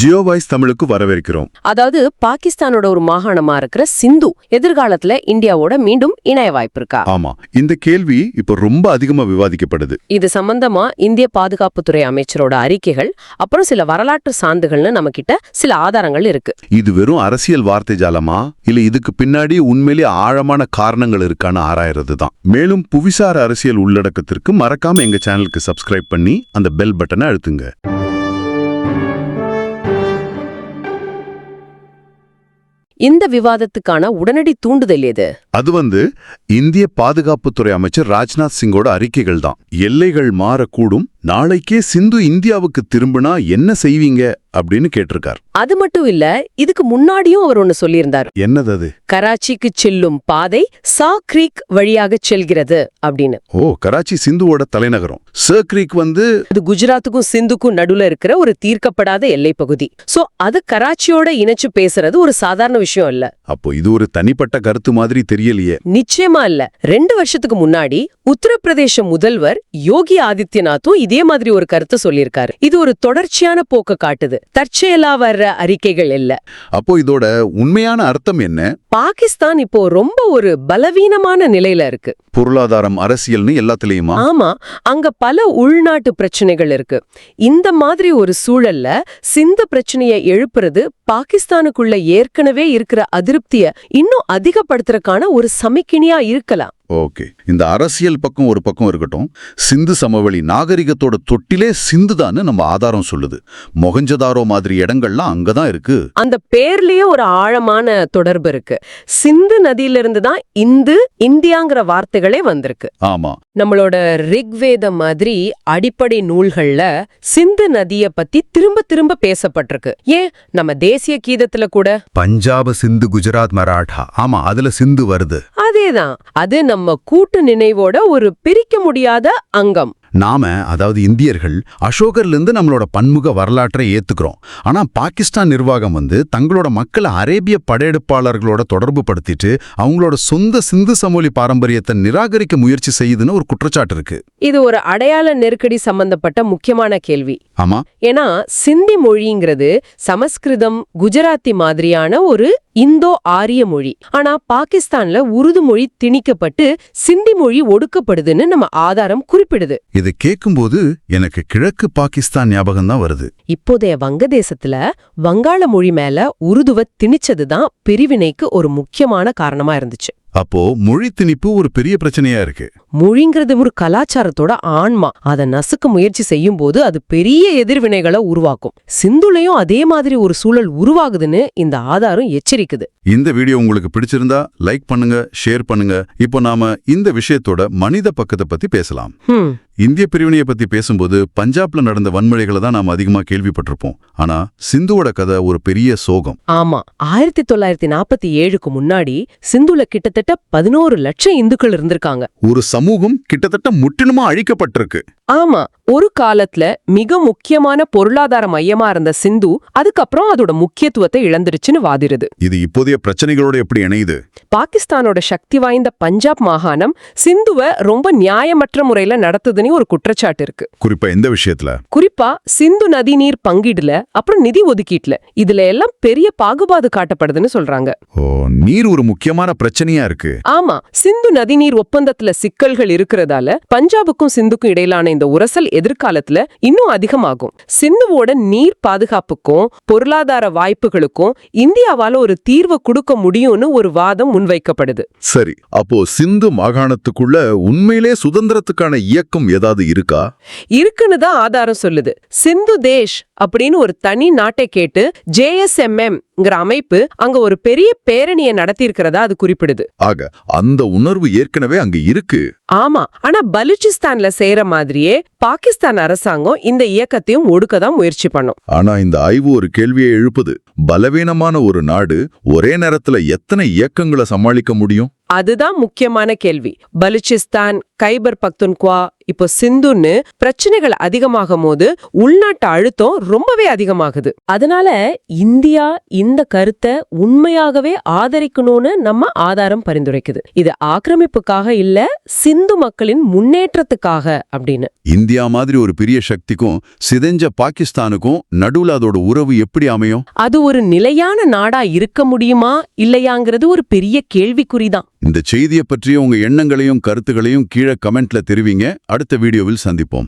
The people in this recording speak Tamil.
ஜியோ வாய்ஸ் தமிழுக்கு வரவேற்கிறோம். அதாவது பாகிஸ்தானோட ஒரு மாகாணமா இருக்கிற சிந்து எதிர்காலத்துல இந்தியாவோட மீண்டும் இணைய வாய்ப்பு இருக்கா? ஆமா இந்த கேள்வி இப்ப ரொம்ப அதிகமா விவாதிக்கப்படுது. இது சம்பந்தமா இந்திய பாதுகாப்புத்துறை அமைச்சரோட அறிக்கைகள் அப்புறம் சில வரலாற்று சான்றுகள்னு நம்ம கிட்ட சில ஆதாரங்கள் இருக்கு. இது வெறும் அரசியல் வார்த்தை ஜாலமா? இல்ல இதுக்கு பின்னாடி உண்மையிலே ஆழமான காரணங்கள் இருக்கான்னு ஆராயறது தான். மேலும் புவிசார் அரசியல் உள்ளடக்கத்திற்கு மறக்காம எங்க சேனலுக்கு சப்ஸ்கிரைப் பண்ணி அந்த பெல் பட்டனை அழுத்துங்க. இந்த விவாதத்துக்கான உடனடி தூண்டுதல் எது? அது வந்து இந்திய பாதுகாப்புத்துறை அமைச்சர் ராஜ்நாத் சிங்கோட அறிக்கைகள் தான் எல்லைகள் மாறக்கூடும் நாளைக்கே சிந்து இந்தியாவுக்கு திரும்பினா என்ன செய்வீங்க? அப்படின்னு கேட்டிருக்கார். அது மட்டும் இல்ல இதுக்கு முன்னாடியும் அவர் ஒன்னு சொல்லியிருந்தார். என்னது அது? கராச்சிக்கு செல்லும் பாதை சா கிரீக் வழியாக செல்கிறது அப்படின்னு. ஓ கராச்சி சிந்துவோட தலைநகரம். சர்க்ரீக் வந்து அது குஜராத்துக்கும் சிந்துக்கும் நடுவுல இருக்கிற ஒரு தீர்க்கப்படாத எல்லைப் பகுதி. சோ அது கராச்சியோட இணைச்சு பேசுறது ஒரு சாதாரண விஷயம் இல்ல. அப்போ இது ஒரு தனிப்பட்ட கருத்து மாதிரி தெரியலையே. நிச்சயமா இல்ல. ரெண்டு வருஷத்துக்கு முன்னாடி உத்தரப்பிரதேச முதல்வர் யோகி ஆதித்யநாத்தும் இதே மாதிரி ஒரு கருத்தை சொல்லியிருக்காரு. இது ஒரு தொடர்ச்சியான போக்க காட்டுது. தற்செயலா வர்ற அறிக்கைகள் இல்ல. அப்போ இதோட உண்மையான அர்த்தம் என்ன? பாகிஸ்தான் இப்போ ரொம்ப ஒரு பலவீனமான நிலையில இருக்கு. பொருளாதாரம் அரசியல்னு எல்லாத்துலயுமா? ஆமா. அங்க பல உள்நாட்டு பிரச்சனைகள் இருக்கு. இந்த மாதிரி ஒரு சூழல்ல சிந்த பிரச்சனையை எழுப்புறது பாகிஸ்தானுக்குள்ள ஏற்கனவே இருக்கிற அதிருப்திய இன்னும் அதிகப்படுத்துறதுக்கான ஒரு சமிக்கினியா இருக்கலாம். ஓகே. இந்த அரசியல் பக்கம் ஒரு பக்கம் இருக்கட்டும் சிந்து சமவெளி நாகரிகத்தோட தொட்டிலே சிந்துதான்னு நம்ம ஆதாரம் சொல்லுது. மொகஞ்சதாரோ மாதிரி இடங்கள்லாம் அங்கதான் இருக்கு. அந்த பேர்லயே ஒரு ஆழமான தொடர்பு இருக்கு. சிந்து நதியிலிருந்து தான் இந்து இந்தியாங்கிற வார்த்தைகளே வந்திருக்கு. ஆமா. நம்மளோட ரிக்வேதம் மாதிரி அடிப்படை நூல்கள்ல சிந்து நதிய பத்தி திரும்ப திரும்ப பேசப்பட்டிருக்கு. ஏன்? நம்ம தேசிய கீதத்துல கூட. பஞ்சாப சிந்து குஜராத் மராட்டா. ஆமா அதுல சிந்து வருது. அதேதான். அது நம்ம கூட்டு நினைவோட ஒரு பிரிக்க முடியாத அங்கம். நாம அதாவது இந்தியர்கள் அசோகர்ல இருந்து நம்மளோட பன்முக வரலாற்றை ஏத்துக்கிறோம். ஆனா பாகிஸ்தான் நிர்வாகம் வந்து தங்களோட மக்களை அரேபிய படையெடுப்பாளர்களோட தொடர்பு படுத்திட்டு அவங்களோட சொந்த சிந்து சமொழி பாரம்பரியத்தை நிராகரிக்க முயற்சி செய்யுதுன்னு ஒரு குற்றச்சாட்டு இருக்கு. இது ஒரு அடையாள நெருக்கடி சம்பந்தப்பட்ட முக்கியமான கேள்வி. ஆமா. ஏன்னா சிந்தி மொழிங்கிறது சமஸ்கிருதம் குஜராத்தி மாதிரியான ஒரு இந்தோ ஆரிய மொழி. ஆனா பாகிஸ்தான்ல உருது மொழி திணிக்கப்பட்டு சிந்தி மொழி ஒடுக்கப்படுதுன்னு நம்ம ஆதாரம் குறிப்பிடுது. இதை கேட்கும்போது எனக்கு கிழக்கு பாகிஸ்தான் ஞாபகம் தான் வருது. இப்போதைய வங்கதேசத்துல வங்காள மொழி மேல உருதுவ திணிச்சதுதான் பிரிவினைக்கு ஒரு முக்கியமான காரணமா இருந்துச்சு. அப்போ மொழி திணிப்பு ஒரு பெரிய பிரச்சனையா இருக்கு. மொழிங்கிறது ஒரு கலாச்சாரத்தோட ஆன்மா. அதை நசுக்க முயற்சி செய்யும் போது அது பெரிய எதிர்வினைகளை உருவாக்கும். சிந்துலையும் அதே மாதிரி ஒரு சூழல் உருவாகுதுன்னு இந்த ஆதாரம் எச்சரிக்குது. இந்த வீடியோ உங்களுக்கு பிடிச்சிருந்தா லைக் பண்ணுங்க ஷேர் பண்ணுங்க. இப்போ நாம இந்த விஷயத்தோட மனித பக்கத்தை பத்தி பேசலாம். இந்திய பிரிவினையை பத்தி பேசும்போது பஞ்சாப்ல நடந்த வன்முறைகளை தான் நாம அதிகமா கேள்விப்பட்டிருப்போம். ஆனா சிந்துவோட கதை ஒரு பெரிய சோகம். ஆமா. ஆயிரத்தி தொள்ளாயிரத்தி நாற்பத்தி ஏழுக்கு முன்னாடி சிந்துல கிட்டத்தட்ட பதினோரு லட்சம் இந்துக்கள் இருந்திருக்காங்க. ஒரு சமூகம் கிட்டத்தட்ட முற்றிலுமா அழிக்கப்பட்டிருக்கு. ஆமா. ஒரு காலத்துல மிக முக்கியமான பொருளாதார மையமா இருந்த சிந்து அதுக்கப்புறம் அதோட முக்கியத்துவத்தை இழந்துருச்சுன்னு வாதிருது இது இப்போதைய பிரச்சனைகளோட எப்படி இணையுது? பாகிஸ்தானோட சக்தி வாய்ந்த பஞ்சாப் மாகாணம் சிந்துவ ரொம்ப நியாயமற்ற முறையில நடத்துதுன்னு ஒரு குற்றச்சாட்டு இருக்கு. குறிப்பா எந்த விஷயத்துல? குறிப்பா சிந்து நதி நீர் பங்கீடுல அப்புறம் நிதி ஒதுக்கீட்டுல. இதுல எல்லாம் பெரிய பாகுபாடு காட்டப்படுதுன்னு சொல்றாங்க. ஓ நீர் ஒரு முக்கியமான பிரச்சனையா இருக்கு. ஆமா சிந்து நதிநீர் ஒப்பந்தத்துல சிக்கல்கள் இருக்கிறதால பஞ்சாபுக்கும் சிந்துக்கும் இடையிலான இந்த உரசல் எதிர்காலத்துல இன்னும் அதிகமாகும். சிந்துவோட நீர் பாதுகாப்புக்கும் பொருளாதார வாய்ப்புகளுக்கும் இந்தியாவால ஒரு தீர்வு கொடுக்க முடியும்னு ஒரு வாதம் முன்வைக்கப்படுது. சரி அப்போ சிந்து மாகாணத்துக்குள்ள உண்மையிலே சுதந்திரத்துக்கான இயக்கம் ஏதாவது இருக்கா? இருக்குன்னு தான் ஆதாரம் சொல்லுது. சிந்து தேஷ் அப்படின்னு ஒரு தனி நாட்டை கேட்டு ஜேஎஸ்எம்எம்ங்கிற அமைப்பு அங்க ஒரு பெரிய பேரணியை நடத்தியிருக்கிறதா அது குறிப்பிடுது. ஆக அந்த உணர்வு ஏற்கனவே அங்க இருக்கு. ஆமா ஆனா பலூச்சிஸ்தான்ல செய்யற மாதிரியே பாகிஸ்தான் அரசாங்கம் இந்த இயக்கத்தையும் ஒடுக்க தான் முயற்சி பண்ணும். ஆனா இந்த ஆய்வு ஒரு கேள்வியை எழுப்புது. பலவீனமான ஒரு நாடு ஒரே நேரத்துல எத்தனை இயக்கங்களை சமாளிக்க முடியும்? அதுதான் முக்கியமான கேள்வி. பலுச்சிஸ்தான் கைபர் பக்துன்குவா இப்போ சிந்துன்னு பிரச்சனைகள் அதிகமாகும் போது உள்நாட்டு அழுத்தம் ரொம்பவே அதிகமாகுது. அதனால இந்தியா இந்த கருத்தை உண்மையாகவே ஆதரிக்கணும்னு நம்ம ஆதாரம் பரிந்துரைக்குது. இது ஆக்கிரமிப்புக்காக இல்ல சிந்து மக்களின் முன்னேற்றத்துக்காக அப்படின்னு. இந்தியா மாதிரி ஒரு பெரிய சக்திக்கும் சிதைஞ்ச பாகிஸ்தானுக்கும் நடுவுல அதோட உறவு எப்படி அமையும்? அது ஒரு நிலையான நாடா இருக்க முடியுமா இல்லையாங்கிறது ஒரு பெரிய கேள்விக்குறிதான். இந்த செய்தியை பற்றிய உங்க எண்ணங்களையும் கருத்துகளையும் கீழே கமெண்ட்ல தெரிவிங்க. அடுத்த வீடியோவில் சந்திப்போம்.